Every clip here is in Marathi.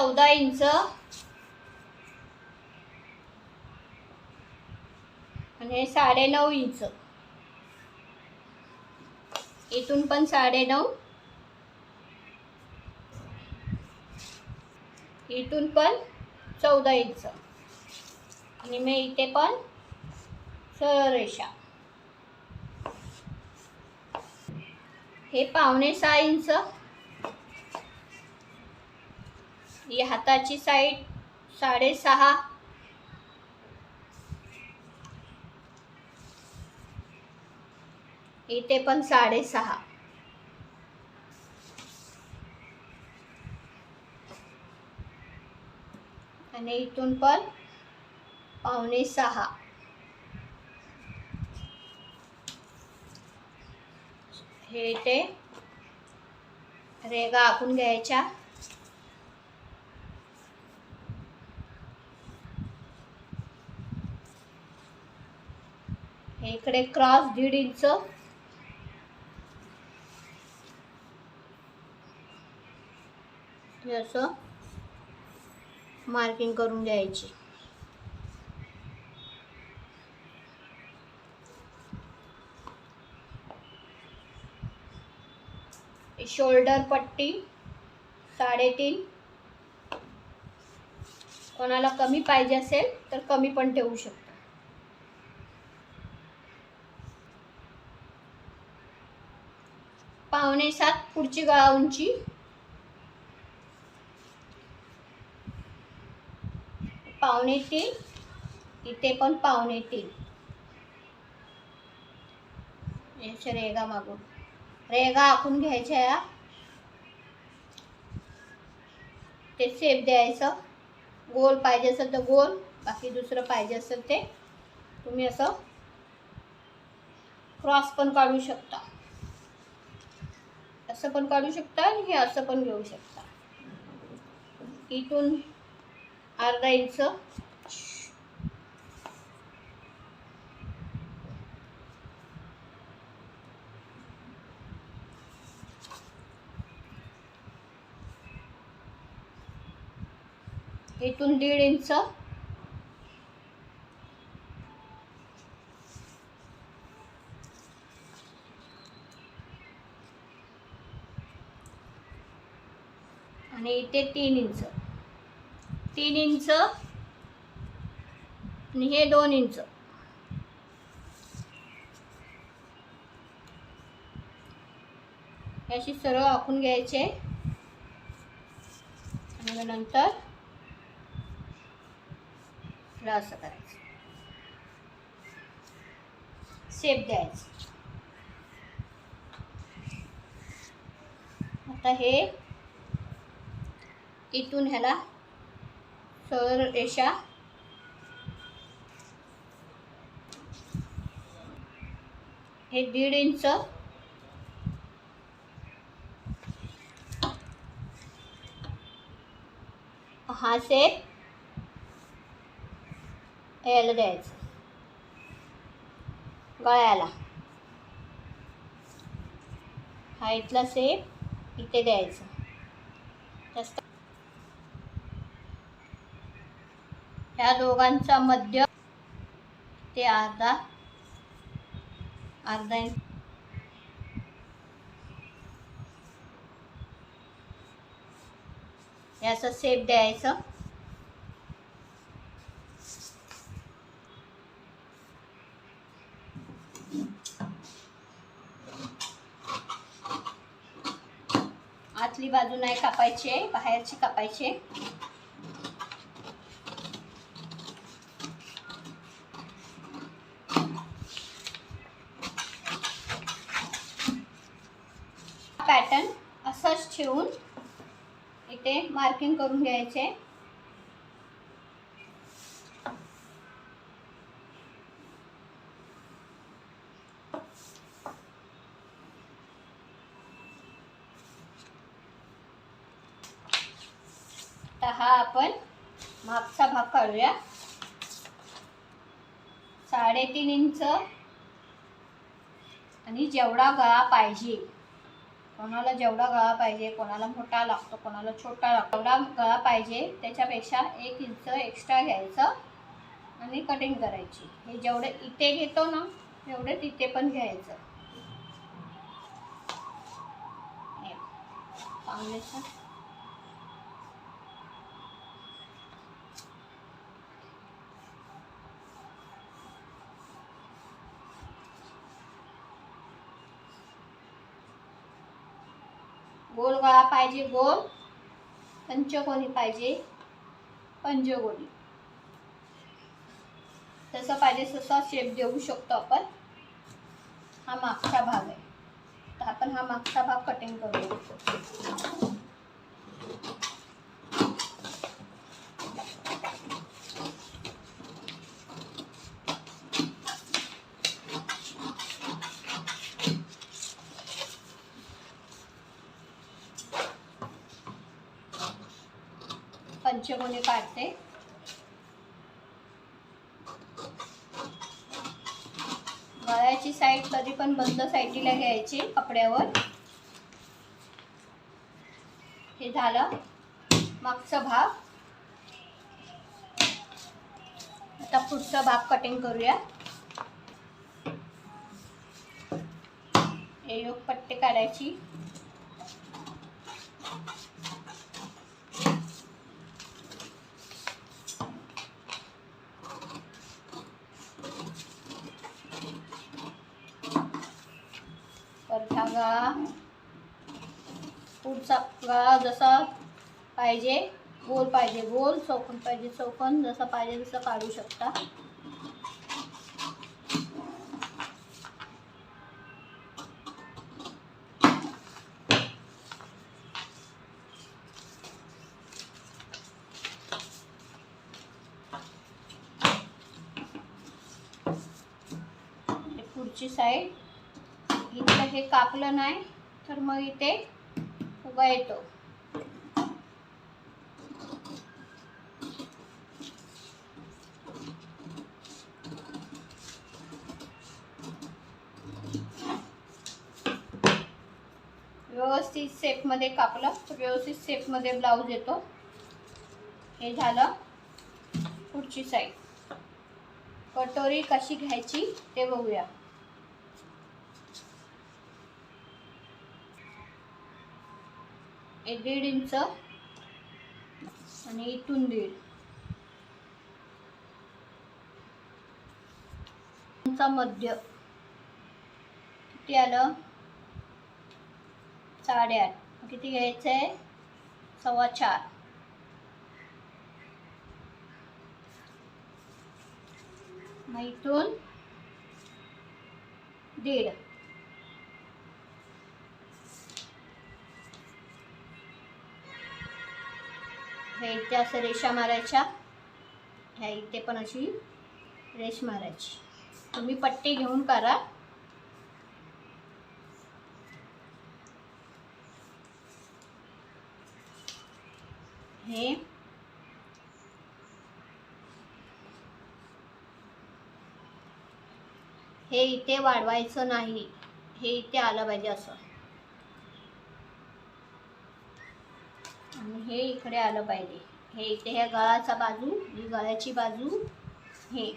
चौदा इंच. आणि हे साडेनऊ इंच. इथून पण साडेनऊ. इथून पण चौदा इंच. आणि मी इथे पण सरळ रेषा हे पावणे सहा इंच. ही हाताची साईड साडेसहा. इथे पण साडेसहा. आणि इथून पण पावणे सहा. हे ते रेगा आखून घ्यायच्या. आणि इकडे क्रॉस दीड इंच. असं मार्किंग करून द्यायची शोल्डर पट्टी साडेतीन. कोणाला कमी पाहिजे असेल तर कमी पण ठेवू शकतो पावणे सात पुढची गळा उंची. पावणे तीन. इथे पण पावणे तीन. याच्या रेगा मागून. रेगा आखून घ्यायच्या या. ते सेप द्यायचं. गोल पाहिजे असेल तर गोल बाकी दुसरं पाहिजे असेल ते. तुम्ही असं क्रॉस पण काढू शकता. असं पण काढू शकता आणि हे असं पण घेऊ शकता. इथून अर्धा इंच. इथून दीड इंच. ते इथे तीन इंच. तीन इंच आणि हे दोन इंच. याची अशी सरळ आखून घ्यायचे. आणि नंतर असं करायचं. शेप द्यायचं. आता हे इथून ह्याला सरळ रेषा. हे दीड इंच. हा शेप याला द्यायचं. गळ्याला. हा इथला सेप इथे द्यायचा. या दोघांचा मध्य ते अर्धा. अर्धा इंच याचा सेप द्यायचं. आतली बाजू नाही कापायची बाहेरची कापायची ठेवून इथे मार्किंग करून घ्यायचे. हा आपण मागचा भाग काढूया. साडेतीन इंच. आणि जेवढा गळा पाहिजे. कोणाला जेवढा गळा पाहिजे कोणाला मोठा लागतो कोणाला छोटा लागतो जेवढा गळा पाहिजे त्याच्यापेक्षा एक इंच एक्स्ट्रा घ्यायचं आणि कटिंग करायची. हे जेवढे इथे घेतो ना तेवढे तिथे पण घ्यायचं. हे. गोल गळा पाहिजे गोल. पंचकोनी पाहिजे पंचगोनी जसं पाहिजे तसा शेप देऊ शकतो आपण. हा मागचा भाग आहे. तर आपण हा मागचा भाग कटिंग करू पंचकोनी काढते. गळ्याची साईड कधी पण बंद साईटीला घ्यायची कपड्यावर. हे झालं. मागचा भाग. आता पुढचा भाग कटिंग करूया. हे योग पट्टे काढायची. परत पुढचा गळा जसा पाहिजे गोल पाहिजे गोल चौकन पाहिजे चौकन जसं पाहिजे तसं काढू शकता. पुढची साईड हे कापलं नाही तर मग इथे उभा येतो. व्यवस्थित शेपमध्ये कापलं तर व्यवस्थित शेपमध्ये ब्लाऊज येतो. हे झालं पुढची साईड. कटोरी कशी घ्यायची ते बघूया. दीड इंच आणि इथून दीड. इंचा मध्य. किती आलं? साडेआठ. किती घ्यायचं आहे सव्वा चार. मग इथून दीड. ह्या इथे असं रेषा मारायच्या. ह्या इथे पण अशी रेष मारायची. तुम्ही पट्टी घेऊन करा. हे. हे इथे वाढवायचं नाही. हे इथे आलं पाहिजे असं. आणि हे इकडे आलं पाहिजे. हे इथे ह्या गळाचा बाजू ही गळ्याची बाजू हे.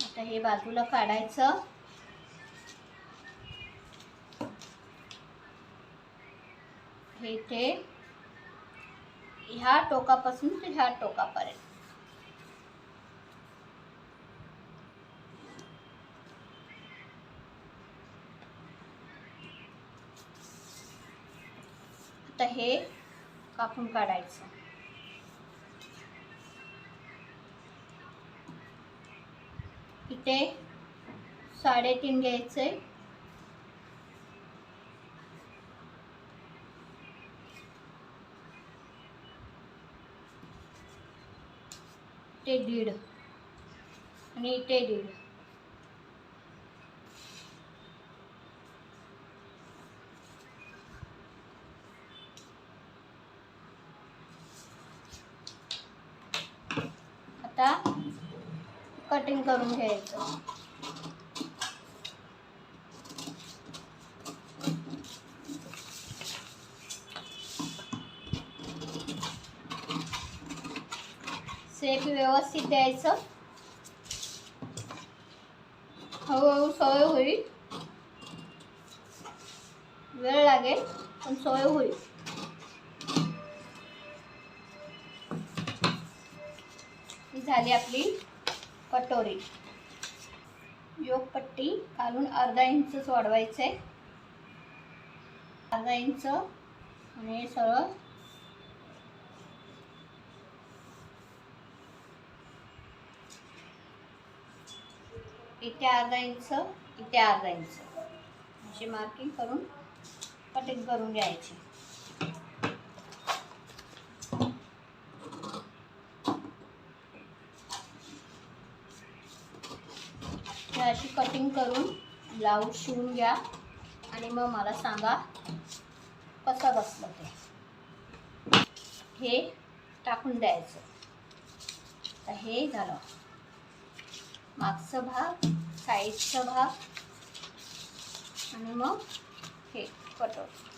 आता हे बाजूला काढायचं. हे इथे ह्या टोकापासून ते ह्या टोकापर्यंत. फक्त हे कापून काढायचं. इथे साडेतीन घ्यायचे. ते दीड. आणि इथे दीड आता कटिंग करून घ्यायचं सेप व्यवस्थित द्यायचं. हळूहळू सवय होईल. वेळ लागेल पण सवय होईल. झाली आपली कटोरी. योगपट्टी घालून अर्धा इंचच वाढवायचं आहे अर्धा इंच आणि हे सरळ इथे अर्धा इंच इथे अर्धा इंच. अशी मार्किंग करून कटिंग करून घ्यायची हे अशी कटिंग करून ब्लाऊज शिवून घ्या. आणि मग मला सांगा कसा बसलं ते. हे टाकून द्यायचं. तर हे झालं. मागचं भाग साईडचा भाग. आणि मग हे कटोरी